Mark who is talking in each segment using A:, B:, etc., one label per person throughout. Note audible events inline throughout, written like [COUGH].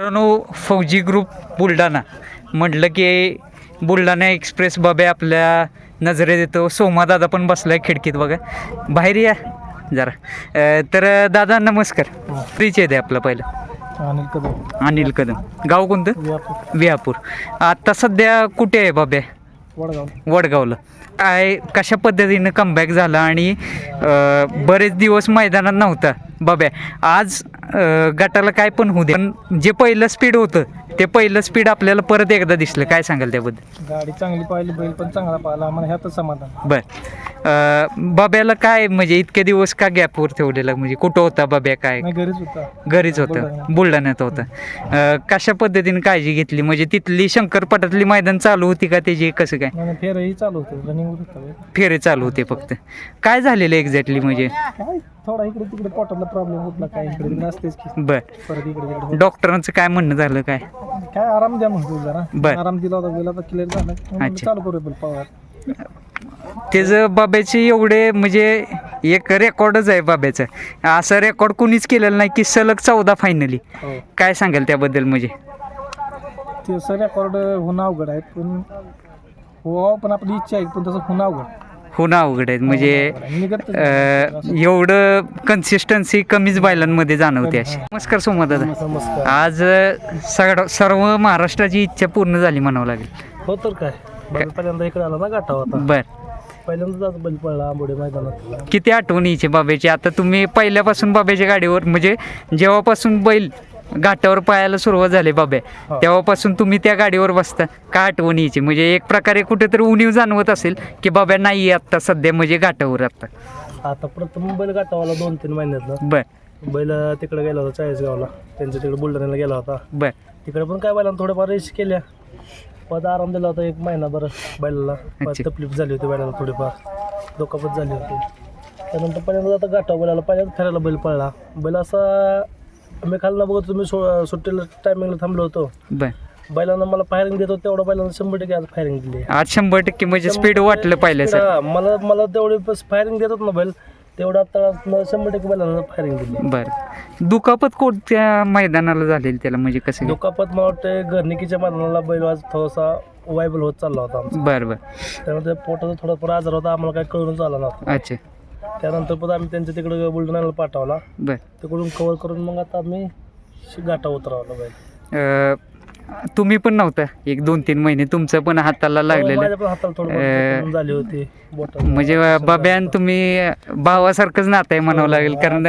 A: मित्रांनो फौजी ग्रुप बुलढाणा. म्हटलं की बुलढाणा एक्सप्रेस बाबे आपल्या नजरेत येतो. सोमादादा पण बसलाय खिडकीत बघा. बाहेर या जरा. अ, तर दादा नमस्कार. परिचय द्या आपला पहिला.
B: अनिल कदम.
A: अनिल कदम. गाव कोणतं?
B: व्यापूर
A: विहापूर. आता सध्या कुठे आहे बाबे?
B: वडगाव.
A: वडगावला. काय कशा पद्धतीनं कमबॅक झाला आणि बरेच दिवस मैदानात नव्हता. बाब्या आज गटाला काय पण होऊ दे. पण जे पहिलं स्पीड होतं ते पहिलं स्पीड आपल्याला परत एकदा दिसलं. काय सांगाल त्याबद्दल?
B: गाडी चांगली पाहिली बैल पण चांगला पाहिला. आम्हाला ह्यातच समाधान.
A: बर. बाब्याला काय म्हणजे इतके दिवस का गॅपवर ठेवलेला? म्हणजे कुठं होता बाब्या काय?
B: घरीच होता.
A: घरीच होतं.
B: बुलढाण्यात.
A: होतं. कशा पद्धतीने काळजी घेतली? म्हणजे तिथली शंकरपटातली मैदान चालू होती का त्याची? कसं काय?
B: फेरही चालू होते. रनिंग.
A: फेरे चालू होते फक्त. काय झालेलं एक्झॅक्टली म्हणजे?
B: काय? थोडा इकडे तिकडे पोटाला प्रॉब्लेम होत. ना काय इकडे तिकडे असतेच की.
A: बर. डॉक्टरांचं काय म्हणणं झालं काय?
B: काय आराम द्या म्हणतो जरा. आराम दिला होता बैल आता क्लिअर झाला. चालू करू पवार.
A: त्याचं बाब्याचे एवढे म्हणजे एक रेकॉर्डच आहे बाब्याचं. असं रेकॉर्ड कुणीच केलेलं नाही की सलग चौदा फायनली
B: हो.
A: काय सांगाल त्याबद्दल म्हणजे?
B: ते सर रेकॉर्ड होणं अवघड आहे पण हो पण आपली इच्छा आहे पण तसं होणं अवघड.
A: होणं अवघड आहे. म्हणजे एवढं कन्सिस्टन्सी कमीच बैलांमध्ये जाणवते अशी. नमस्कार सोमदादा
B: नमस्कार.
A: आज सगळं सर्व महाराष्ट्राची इच्छा पूर्ण झाली म्हणावं लागेल.
B: हो तर काय? पहिल्यांदा इकडे आला ना गाठा होता
A: बर.
B: पहिल्यांदा जात बैल पडला आंबोडे मैदानात.
A: किती आठवणीचे बाबेची. आता तुम्ही पहिल्यापासून बाबेच्या गाडीवर म्हणजे जेव्हापासून बैल घाटावर पायाला सुरुवात झाली बाबे
B: हा.
A: तेव्हापासून तुम्ही त्या गाडीवर बसता. का आठवणीची म्हणजे एक प्रकारे कुठेतरी उणीव जाणवत असेल की बाबा नाही आता सध्या म्हणजे घाटावर आता.
B: आता प्रथम बैल गाठावाला दोन तीन महिन्यातलं
A: बर.
B: बैल तिकडे गेला होता चाळीसगावला. त्यांच्या तिकडे बुलढाण्याला गेला होता.
A: बर.
B: तिकडे पण काय बैलांना थोड्याफार रेस केल्या. परत आराम दिला होता एक महिनाभर बैलाला.
A: अच्छा.
B: तकलीफ झाली होती बैलाला थोडीफार. दुखापत झाली होती. त्यानंतर पहिल्यांदा आता गाठा बैलाला पहिल्यांदा फिरायला बैल पळला. बैल असा मी खाली बघत तुम्ही सो सुट्टीला टायमिंगला थांबलो होतो.
A: बर.
B: बैलांना मला फायरिंग देत होतं तेवढं बैलांना शंभर टक्के आज फायरिंग दिली
A: आज शंभर टक्के म्हणजे स्पीड वाटलं पाहिलं सर
B: हा, मला मला तेवढे फायरिंग देतात ना बैल तेवढा मला शंभर टक्के बैलांना फायरिंग दिली.
A: बर. दुखापत कोणत्या मैदानाला झालेली त्याला? म्हणजे कसं? काय?
B: दुखापत मला वाटतं घरनिकीच्या मैदानाला बैल आज थोडासा वायबल होत चालला होता आमचा.
A: बर बर.
B: त्यानंतर पोटाचा थोडाफार आजार होता आम्हाला काही कळूनच आला नव्हता.
A: अच्छा.
B: त्यानंतर पण आम्ही त्यांच्या तिकडे बुलढाण्याला पाठवला.
A: बर.
B: तिकडून कव्हर करून मग आता आम्ही गाठा उतरवला बैल.
A: तुम्ही पण नव्हता. एक दोन तीन महिने तुमचं पण हाताला
B: हो,
A: लागलेलं.
B: झाली होती.
A: म्हणजे बाब्यान तुम्ही भावासारखंच नातं आहे म्हणावं लागेल कारण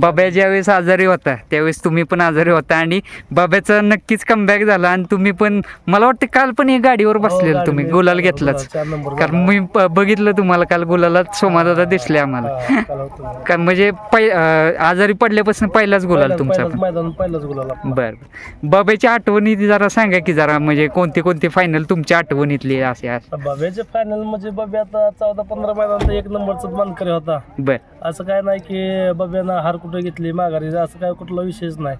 A: बाब्या ज्यावेळेस आजारी होता त्यावेळेस तुम्ही पण आजारी होता आणि बाब्याचा नक्कीच कमबॅक झाला आणि तुम्ही पण मला वाटतं काल पण एक गाडीवर
B: हो,
A: बसलेलं तुम्ही गुलाल घेतलाच. कारण मी बघितलं तुम्हाला काल गुलालात सोमादादा दिसले आम्हाला.
B: हा. [LAUGHS]
A: कारण म्हणजे पै आजारी पडल्यापासून पहिलाच गुलाल तुमचा
B: गुलाल.
A: बर. बाब्याची आठवणी जरा सांगा की जरा म्हणजे कोणती कोणती फायनल तुमच्या आठवणीतली असे असे.
B: बाब्याचे फायनल म्हणजे बाबी आता चौदा पंधरा मैदानात एक नंबरचा मानकरी होता.
A: बर.
B: असं काय नाही की बाब्यानं हार कुठे घेतली माघारी असं काय कुठला विषयच नाही.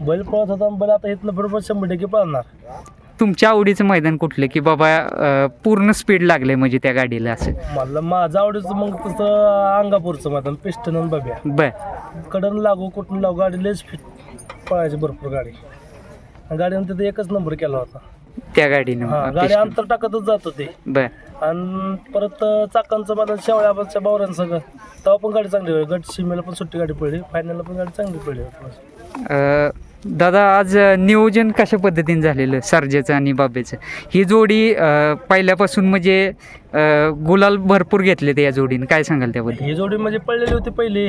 B: बैल पळत होता आणि बैल आता इथनं बरोबर शंभर टक्के पळणार.
A: तुमच्या आवडीचं मैदान कुठलं की बाबा अं, पूर्ण स्पीड लागले म्हणजे त्या गाडीला असं?
B: मला माझं आवडीचं मग तसं अंगापूरचं मैदान पिस्टन आणि बाब्या
A: बर.
B: कडन लागू कुठून लागू गाडी लेच फिट पळायची भरपूर गाडी. गाडीनं तिथे एकच नंबर केला होता.
A: त्या
B: हा
A: गाडीनं
B: गाडी अंतर टाकतच जात होती.
A: बर.
B: आणि परत चाकांचं मैदान शेवळ्या आपल्या बावऱ्यांसगळं तेव्हा पण गाडी चांगली पडली गट सीमेला पण सुट्टी गाडी पडली. फायनलला पण गाडी चांगली पडली
A: अं, दादा आज अं, नियोजन कशा पद्धतीने झालेलं? सर्जेचं आणि बाबेचं? ही जोडी अं, पहिल्यापासून म्हणजे अं, गुलाल भरपूर घेतले या जोडीने. काय सांगाल त्याबद्दल?
B: ही जोडी म्हणजे पडलेली होती पहिली.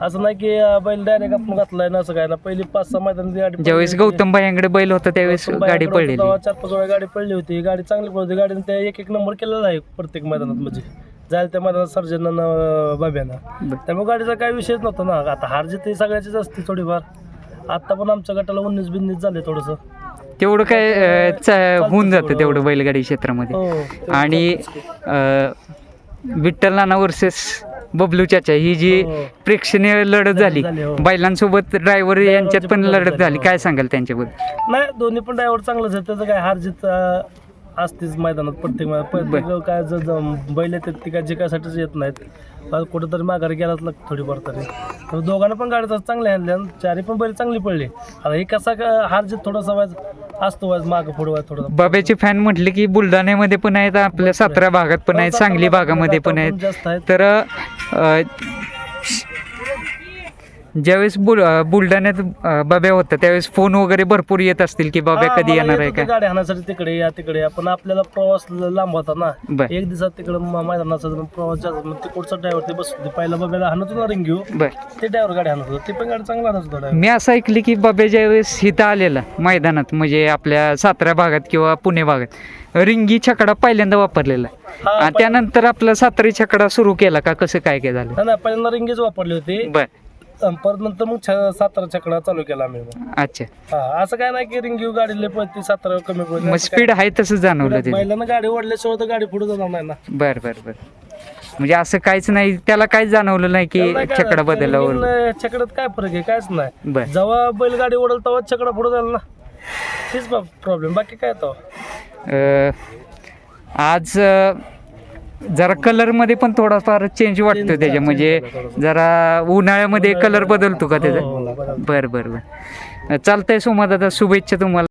B: असं नाही की अं, बैल डायरेक्ट आपण घातलाय ना असं काय ना पहिली पाच सहा मैदान गाडी
A: ज्यावेळेस
B: पडली होती.
A: गौतम भाईंकडे बैल होता त्यावेळेस
B: गौतम
A: गाडी पडलेली.
B: तेव्हा चार पाच वेळा गाडी पडली होती. गाडी चांगली पडली होती. गाडीने त्या एक एक नंबर केलेला आहे प्रत्येक मैदानात. म्हणजे जायला त्या मैदानात सर्जनानं बाब्यानं.
A: बर.
B: त्यामुळे गाडीचा काही विषयच नव्हता ना. आता हार जिथे सगळ्याचीच असते थोडीफार. आता पण आमच्या गटाला उन्नीस बिन्नीस झाले थोडंसं.
A: तेवढं काय अं, च- होऊन जातं तेवढं बैलगाडी क्षेत्रामध्ये.
B: हो
A: आणि अं, विठ्ठल नाना वर्सेस बबलू चाचा ही जी
B: हो.
A: प्रेक्षणीय लढत झाली.
B: हो.
A: बैलांसोबत ड्रायव्हर यांच्यात पण लढत झाली
B: झाली,
A: काय सांगाल त्यांच्याबद्दल?
B: नाही दोन्ही पण ड्रायव्हर चांगलंच आहे त्याचं काय हार जीत असतेच मैदानात प्रत्येक काय बैल येतात ती काय जिकायसाठीच येत नाहीत. कुठेतरी माघारी गेलाच लाग थोडीफार तरी. तर दोघांना पण गाड्या चांगल्या आणि चारी पण बैल चांगली पडली. आता हे कसा हार जीत थोडासा वाज असतो वाज मागं पुढं वाज थोडा
A: बाब्याचे फॅन म्हटले की बुलढाण्यामध्ये पण आहेत आपल्या सातारा भागात पण आहेत सांगली भागामध्ये पण आहेत. तर ज्यावेळेस बुल बुलढाण्यात बाब्या होता त्यावेळेस फोन वगैरे भरपूर येत असतील की बाब्या कधी येणार आहे का?
B: गाडी हाणासाठी तिकडे या तिकडे या. पण आपल्याला प्रवास लांब होता ना.
A: बर.
B: एक दिवसात तिकडे मैदानाचा प्रवास जास्त मग ते पुढचा ड्रायव्हर ते होते पहिला बाबाला हाणत होता रिंग घेऊ
A: बर.
B: ते ड्रायव्हर गाडी हाणत होता. ते पण गाडी चांगला हाणत होता driver.
A: मी असं ऐकली की बाब्या ज्यावेळेस इथं आलेला मैदानात म्हणजे आपल्या सातारा भागात किंवा पुणे भागात रिंगी छकडा पहिल्यांदा वापरलेला
B: हा,
A: आणि त्यानंतर आपला सातारी छकडा सुरू केला का? कसं काय काय झालं?
B: पहिल्यांदा रिंगेच वापरली होती.
A: बर.
B: परत नंतर मग छ- सातारा चकडा चालू केला आम्ही मग.
A: अच्छा.
B: हा असं काय नाही की रिंग गाडी लय पळती सातारा कमी पडते
A: मग स्पीड आहे तसं जाणवलं ते
B: महिलांना गाडी ओढल्याशिवाय तर गाडी पुढे जाणार नाही ना.
A: बर बर बर. म्हणजे असं काहीच नाही त्याला काहीच जाणवलं नाही की
B: त्याला काय-
A: छकडा बदलला वगैरे
B: छकड्यात काय फरक आहे कायच नाही.
A: बर.
B: जेव्हा बैलगाडी ओढल तेव्हा छकडा पुढे जाईल ना. तेच प्रॉब्लेम बाकी काय तो
A: आज जरा कलरमध्ये पण थोडाफार चेंज वाटतो त्याच्या म्हणजे. जरा उन्हाळ्यामध्ये कलर बदलतो का त्याचा
B: हो, हो, बदलतो.
A: बर बर बर चालतंय सोमा दादा शुभेच्छा तुम्हाला